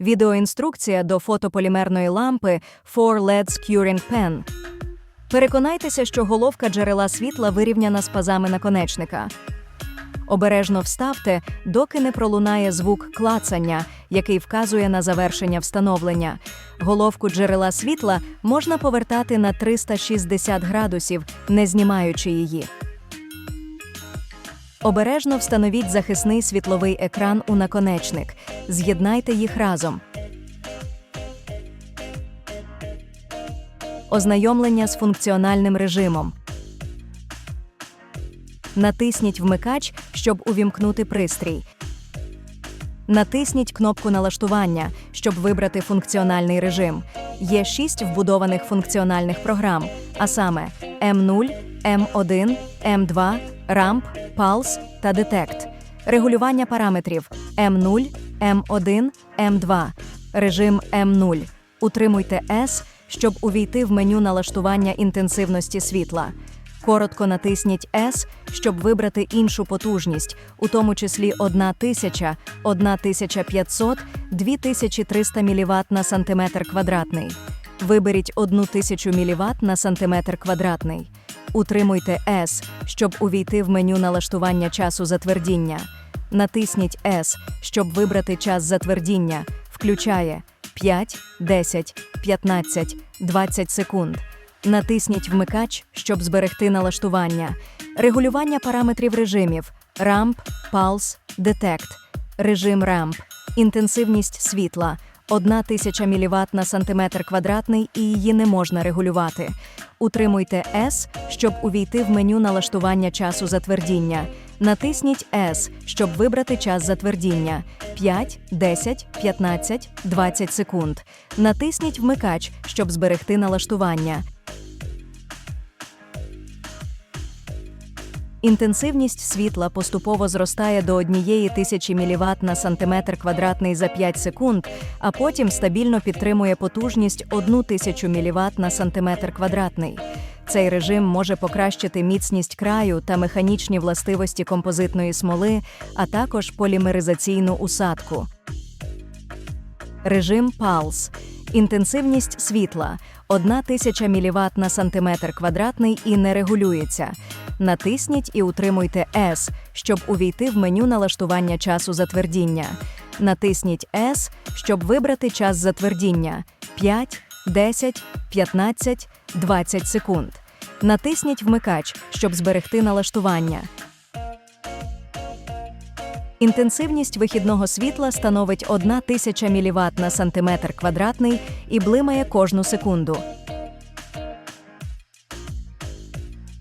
Відеоінструкція до фотополімерної лампи 4LED Curing Pen. Переконайтеся, що головка джерела світла вирівняна з пазами наконечника. Обережно вставте, доки не пролунає звук клацання, який вказує на завершення встановлення. Головку джерела світла можна повертати на 360 градусів, не знімаючи її. Обережно встановіть захисний світловий екран у наконечник. З'єднайте їх разом. Ознайомлення з функціональним режимом. Натисніть вмикач, щоб увімкнути пристрій. Натисніть кнопку налаштування, щоб вибрати функціональний режим. Є шість вбудованих функціональних програм, а саме М0, М1, М2, RAMP, Pulse та Detect. Регулювання параметрів М0, М1, М2. Режим М0. Утримуйте S, щоб увійти в меню налаштування інтенсивності світла. Коротко натисніть S, щоб вибрати іншу потужність, у тому числі 1000, 1500, 2300 мВт на сантиметр квадратний. Виберіть 1000 мВт на сантиметр квадратний. Утримуйте S, щоб увійти в меню налаштування часу затвердіння. Натисніть S, щоб вибрати час затвердіння. Включає 5, 10, 15, 20 секунд. Натисніть вмикач, щоб зберегти налаштування. Регулювання параметрів режимів RAMP, Pulse, Detect. Режим RAMP. Інтенсивність світла 1000 міліват на сантиметр квадратний і її не можна регулювати. Утримуйте S, щоб увійти в меню налаштування часу затвердіння. Натисніть S, щоб вибрати час затвердіння 5, 10, 15, 20 секунд. Натисніть вмикач, щоб зберегти налаштування. Інтенсивність світла поступово зростає до 1000 мВт на сантиметр квадратний за 5 секунд, а потім стабільно підтримує потужність 1000 мВт на сантиметр квадратний. Цей режим може покращити міцність краю та механічні властивості композитної смоли, а також полімеризаційну усадку. Режим Pulse. Інтенсивність світла 1000 мВт на сантиметр квадратний і не регулюється. Натисніть і утримуйте S, щоб увійти в меню налаштування часу затвердіння. Натисніть S, щоб вибрати час затвердіння 5, 10, 15, 20 секунд. Натисніть вмикач, щоб зберегти налаштування. Інтенсивність вихідного світла становить 1000 мВт на сантиметр квадратний і блимає кожну секунду.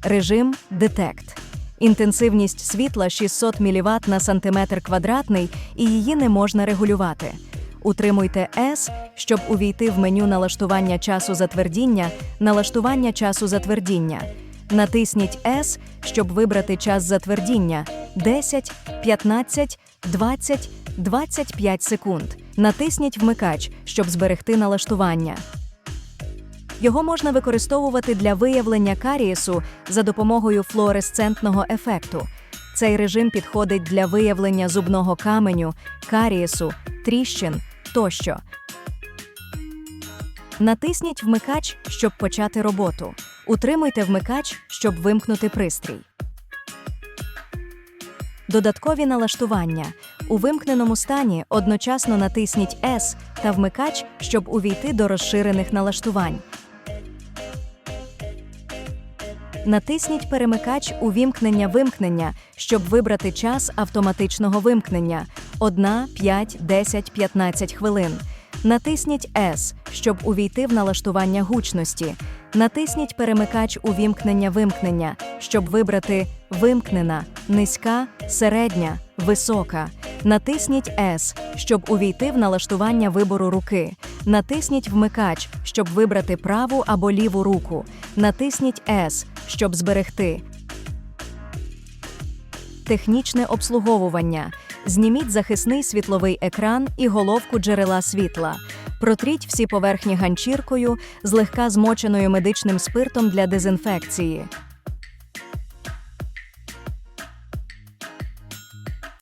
Режим Detect. Інтенсивність світла 600 мВт на сантиметр квадратний і її не можна регулювати. Утримуйте S, щоб увійти в меню налаштування часу затвердіння, налаштування часу затвердіння. Натисніть S, щоб вибрати час затвердіння 10, 15, 20, 25 секунд. Натисніть вмикач, щоб зберегти налаштування. Його можна використовувати для виявлення карієсу за допомогою флуоресцентного ефекту. Цей режим підходить для виявлення зубного каменю, карієсу, тріщин тощо. Натисніть вмикач, щоб почати роботу. Утримуйте вмикач, щоб вимкнути пристрій. Додаткові налаштування. У вимкненому стані одночасно натисніть S та вмикач, щоб увійти до розширених налаштувань. Натисніть перемикач увімкнення вимкнення, щоб вибрати час автоматичного вимкнення 1, 5, 10, 15 хвилин. Натисніть S, щоб увійти в налаштування гучності. Натисніть перемикач увімкнення вимкнення, щоб вибрати вимкнена, низька, середня, висока. Натисніть S, щоб увійти в налаштування вибору руки. Натисніть вмикач, щоб вибрати праву або ліву руку. Натисніть S, щоб зберегти. Технічне обслуговування. Зніміть захисний світловий екран і головку джерела світла. Протріть всі поверхні ганчіркою, злегка змоченою медичним спиртом для дезінфекції.